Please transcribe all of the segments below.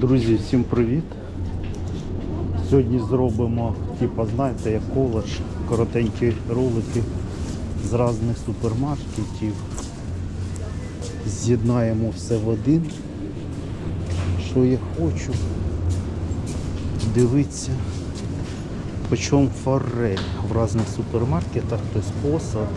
Друзі, всім привіт! Сьогодні зробимо, типа, знаєте, як коледж, коротенькі ролики з різних супермаркетів. З'єднаємо все в один. Що я хочу. Дивіться. Почому форель в різних супермаркетах, тобто посад,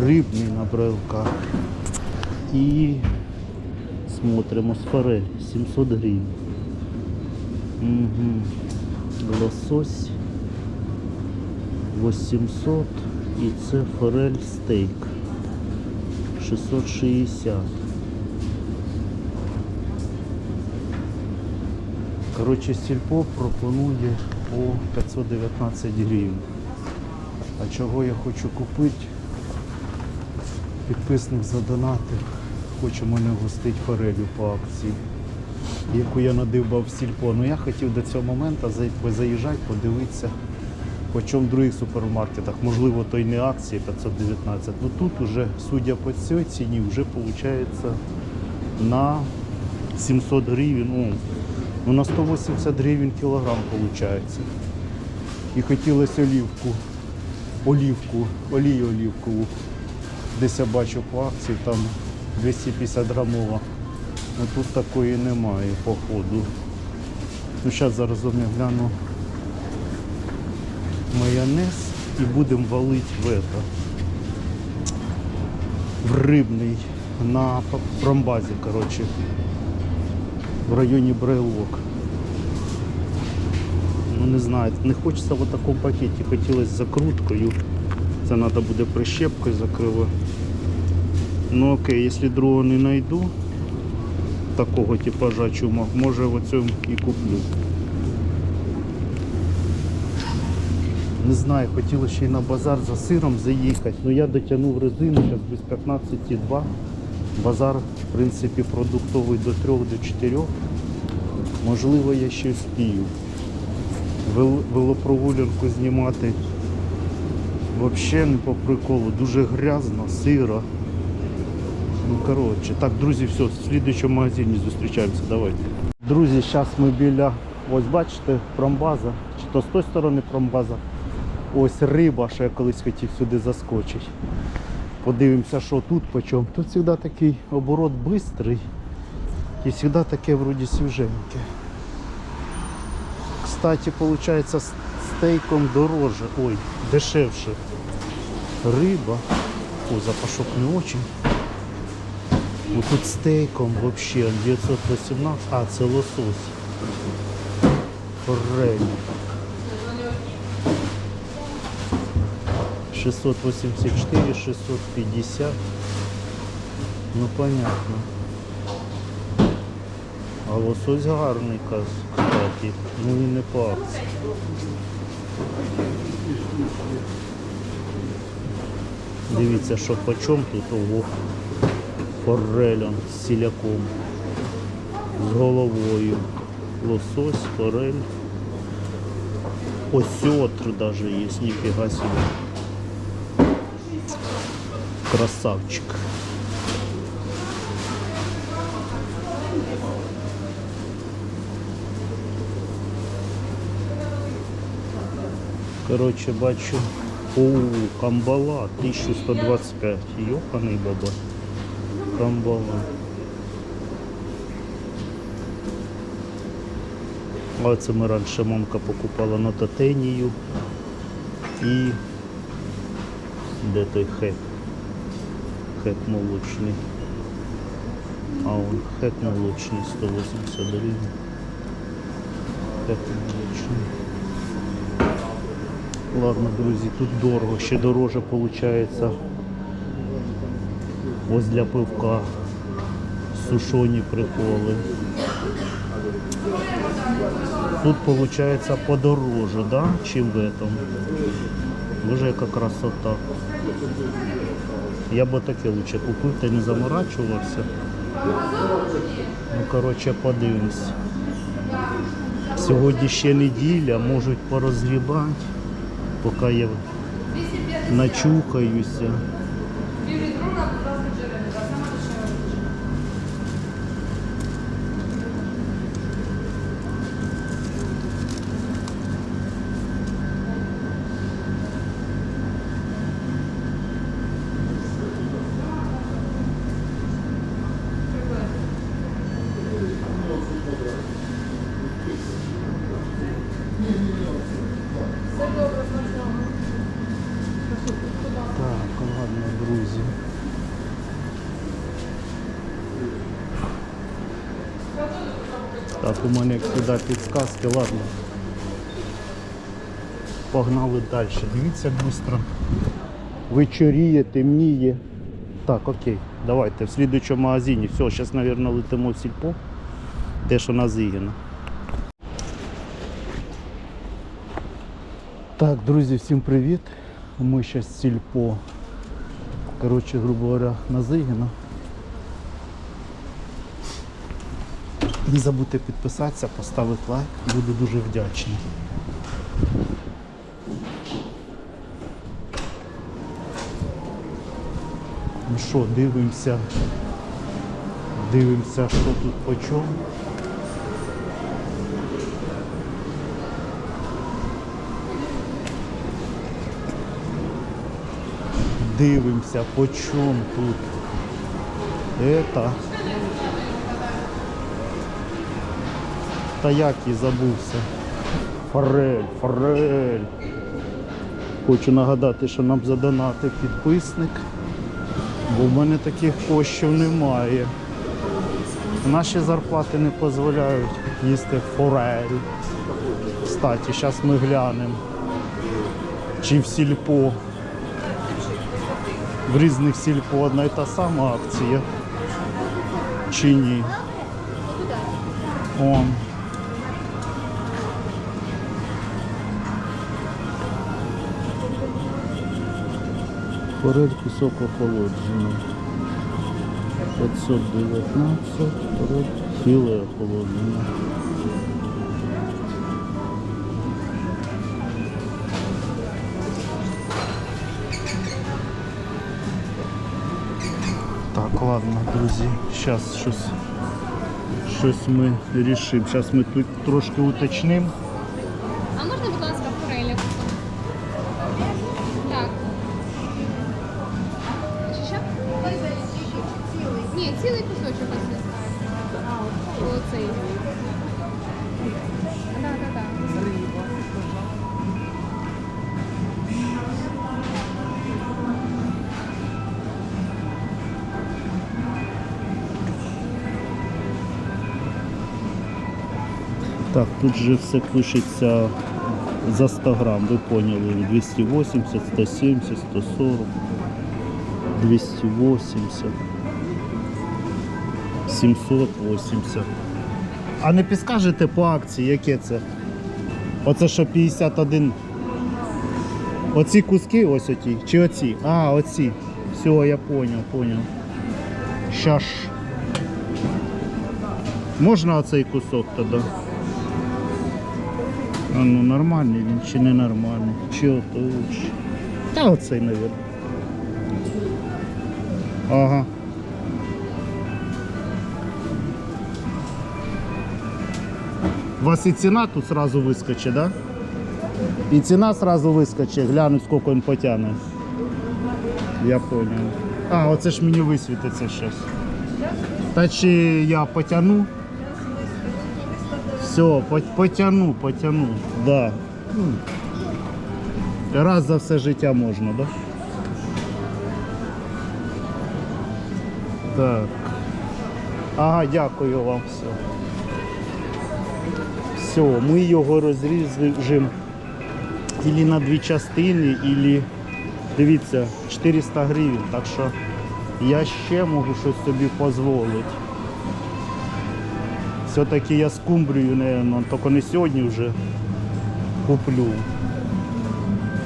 рибний на брелках. І смотримо з форель 700 гривень. Угу. Лосось 800 і це форель стейк 660. Коротше, сільпо пропонує по 519 гривень. А чого я хочу купити? Підписник задонатив, хоче мене гостить форелю по акції, яку я надибав в сільпо. Ну я хотів до цього моменту заїжджати, подивитися, по чому в других супермаркетах. Можливо, то й не акції 519. Ну тут уже, судя по цій ціні, вже виходить на 700 гривень. Ну, ну на 180 гривень кілограм виходить. І хотілося олівку, олівку, олію олівкову. Десь я бачу по акції, там 250 грамова. Ну тут такої немає, походу. Ну зараз зараз я гляну майонез і будемо валити в это. В рибний на промбазі, коротше. В районі Брайлок. Ну не знаю, не хочеться в такому пакеті, хотілося закруткою. Це треба буде прищепкою закривати. Ну окей, якщо другого не знайду, такого типажа чума, може в цьому і куплю. Не знаю, хотіло ще й на базар за сиром заїхати, але я дотягнув резину, зараз без 15,2. Базар, в принципі, продуктовий до 3 до 4. Можливо, я ще вспію. Вел- Велопрогулянку знімати Взагалі не по приколу, дуже грязно, сиро. Ну коротше, так, друзі, все, в слідуючому магазині зустрічаємося, давайте. Друзі, зараз ми біля, ось бачите, промбаза, чи то з тої сторони промбаза. Ось риба, що я колись хотів сюди заскочити. Подивимося, що тут по чому. Тут завжди такий оборот швидкий і завжди таке вроді свіженьке. Кстати, виходить, стейком дороже, ой, дешевше. Риба. Ой, запашок не очень. Вот тут стейком вообще 918. А, це лосось. Форель. 684, 650. Ну понятно. А лосось гарний, кстати. Ну він не по акції. Дивіться, що по чому тут ого. Форелем з сіляком. З головою. Лосось, форель. Осьотр даже є, ніфіга собі. Красавчик. Короче, бачу. О, камбала 1125. Йоханий баба. Камбала. А це ми раніше мамка покупала на татенію. І де той хек? Хек молочний. А он хек молочний 180 гривень. Хек молочний. Ладно, друзі, тут дорого, ще дороже виходить. Ось для пивка сушоні приколи. Тут виходить подороже, да, чим в этом. Боже, яка красота. Я би таке лучше купив та не заморачувався. Ну, коротше, подивимось. Сьогодні ще неділя, можуть порозгрібати, поки я начухаюся. Так, у мене завжди підсказки, ладно. Погнали далі. Дивіться швидко. Вечоріє, темніє. Так, окей, давайте в слідуючому магазині. Все, зараз, мабуть, летимо в сільпо. Те, що на Зігіна. Так, друзі, всім привіт. Ми зараз в сільпо. Коротше, грубо говоря, на Зигіна. Не забудьте підписатися, поставити лайк, буду дуже вдячний. Ну що, дивимося. Дивимося, що тут по чому. Дивимося, по чому тут. Это. Та як і забувся. Форель, форель. Хочу нагадати, що нам задонатив підписник, бо в мене таких коштів немає. Наші зарплати не дозволяють їсти форель. Кстати, зараз ми глянемо. Чи в сільпо. В різних сільпо одна і та сама акція. Чи ні? О. Форель кусок охолоджений. 519, форель філе охолоджене. Так, ладно, друзі, зараз щось, щось ми рішимо. Зараз ми тут трошки уточнимо. Так. Так, тут же все пишеться за 100 грам, ви поняли, 280, 170, 140, 280, 780. А не підскажете по акції, яке це? Оце що 51. Оці куски ось оті, чи оці? А, оці. Все, я понял, понял. Щас. Можна оцей кусок тоді? А ну нормальний він чи не нормальний? Чи ото? Та оцей, мабуть. Ага. У вас і ціна тут сразу вискочить, да? І ціна сразу вискочить, гляну, скільки він потягне. Я понял. А, оце ж мені висвітиться щось. Та чи я потягну? Все, потяну, потяну, да. Раз за все життя можна, да? Так. Ага, дякую вам все. Все, ми його розріжемо ілі на дві частини, ілі, дивіться, 400 гривень, так що я ще можу щось собі дозволити. Все-таки я скумбрію, наверное, тільки не сьогодні вже куплю.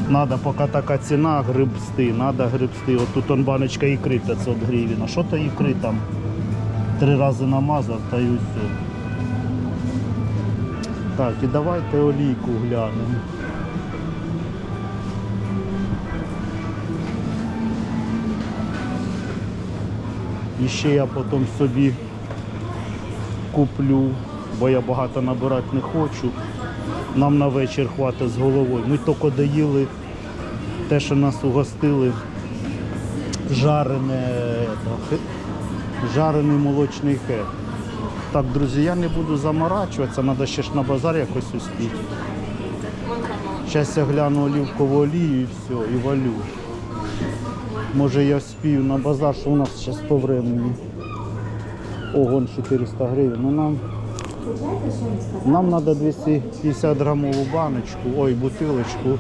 Надо, поки така ціна, грибсти, надо грибсти. От тут он баночка ікри 500 гривень. А що то ікри там? Три рази намазав та й усе. Так, і давайте олійку глянемо. І ще я потім собі куплю, бо я багато набирати не хочу. Нам на вечір хватить з головою. Ми тільки доїли те, що нас угостили, жарене, жарений молочний хек. Так, друзі, я не буду заморачуватися, треба ще ж на базар якось успіти. Зараз я гляну олівкову олію і все, і валю. Може я спію на базар, що у нас зараз по времени. Ого, 400 гривень. Ну нам Нам треба 250 грамову баночку, ой, бутилочку.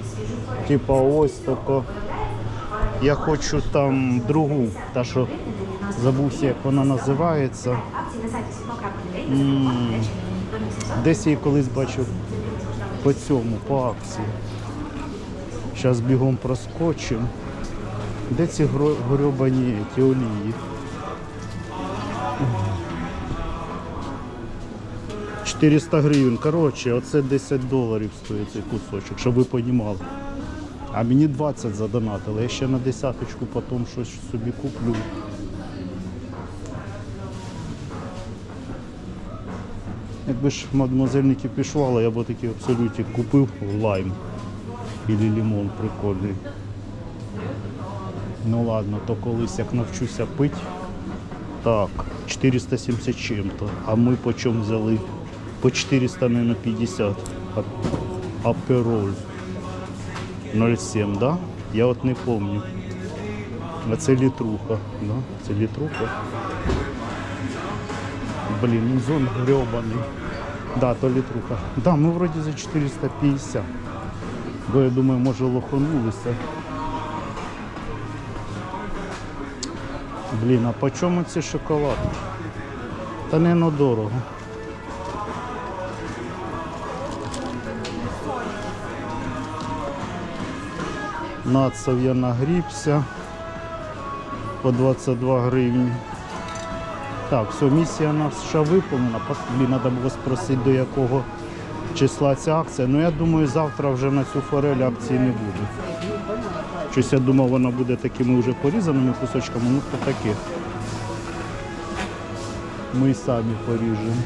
Типа ось тако. Я хочу там другу, та що забувся, як вона називається. М, Десь я її колись бачив по цьому, по акції. Зараз бігом проскочимо. Де ці гро- грьобані ті олії? 400 гривень. Коротше, оце 10 доларів стоїть цей кусочок, щоб ви розуміли. А мені 20 задонатили. Я ще на десяточку потім щось собі куплю. Якби ж мадемуазель не кипішувала, я б такий абсолютик купив лайм. Ілі лимон прикольний. Ну ладно, то колись як навчуся пити. Так, 470 чим-то. А ми по чому взяли? По 400, наверное, 50. А- Апероль. 0,7, да? Я от не помню. А це літруха, да? Це літруха. Блін, ну зон гребаний. Да, то літруха. Да, ми вроді за 450. Бо я думаю, може лоханулися. Блін, а по чому ці шоколадки? Та не на дорого. Нацов я нагрібся по 22 гривні. Так, все, місія наша виповнена. Блін, треба було спросити, до якого числа ця акція. Ну я думаю, завтра вже на цю форель акції не буде. Щось я думав, вона буде такими вже порізаними кусочками, ну то таке. Ми самі поріжемо.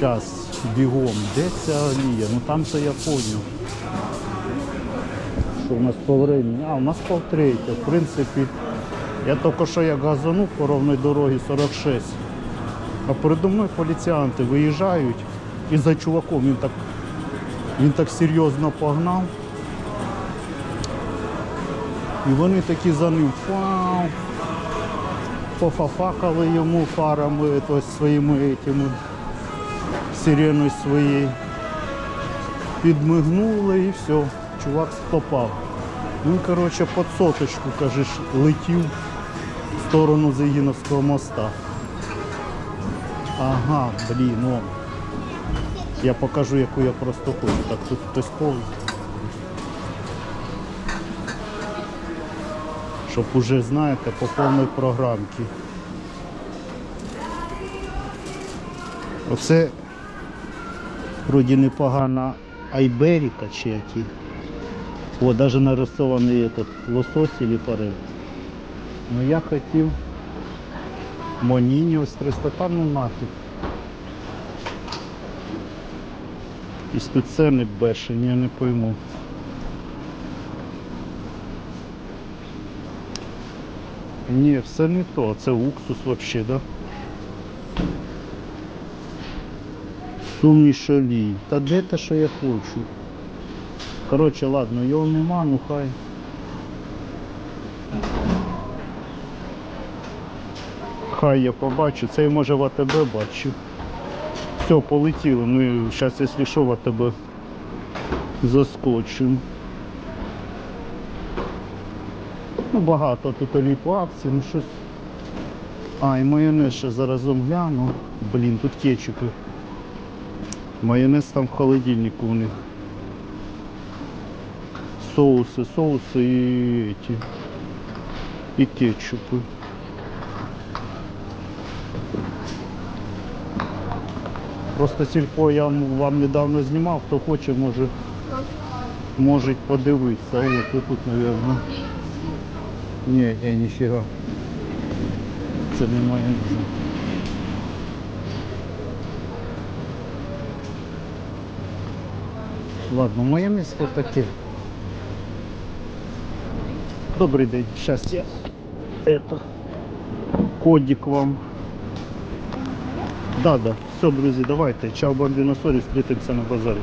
Зараз бігом. Де ця олія? Ну там то я поняв. Що у нас по? А, у нас полтретє. В принципі, я тільки що як газанув по ровній дорогі 46. А передо мною поліціянти виїжджають і за чуваком він так, він так серйозно погнав. І вони такі за ним фау, пофафакали йому фарами, то своїми этими, сиреною своєю. Підмигнули і все, чувак попав. Він, коротше, під соточку, кажеш, летів в сторону Зигіновського моста. Ага, блін, он. Я покажу, яку я просто хочу. Так, тут хтось повз. Щоб уже, знаєте, по повній програмці. Оце вроді непогана айберіка чи які. О, навіть нарисований этот лосось или форель. Ну я хотів Моніні ось 300 та ну нафіг. Якісь тут ціни бешені, я не пойму. Ні, все не то, це уксус взагалі, да? Суміш олій. Та де те, що я хочу? Коротше, ладно, його нема, ну хай. Хай я побачу, це я може в АТБ бачу. Все, полетіло. Ми зараз, якщо що, в АТБ заскочимо. Ну, багато тут олій по акції, ну щось. А, і майонез ще заразом гляну. Блін, тут кетчупи. Майонез там в холодильнику у них. Соуси, соуси і ті. І кетчупи. Просто сільпо я вам недавно знімав, хто хоче, може, може подивитися. От тут, мабуть. Ні, я ніфіга. Це не майонез. Ладно, моє місце таке. Добрий день. щастя. это кодик вам. Да, да. Все, друзі, давайте. Чао, бомбіно сорі, зустрітимося на базарі.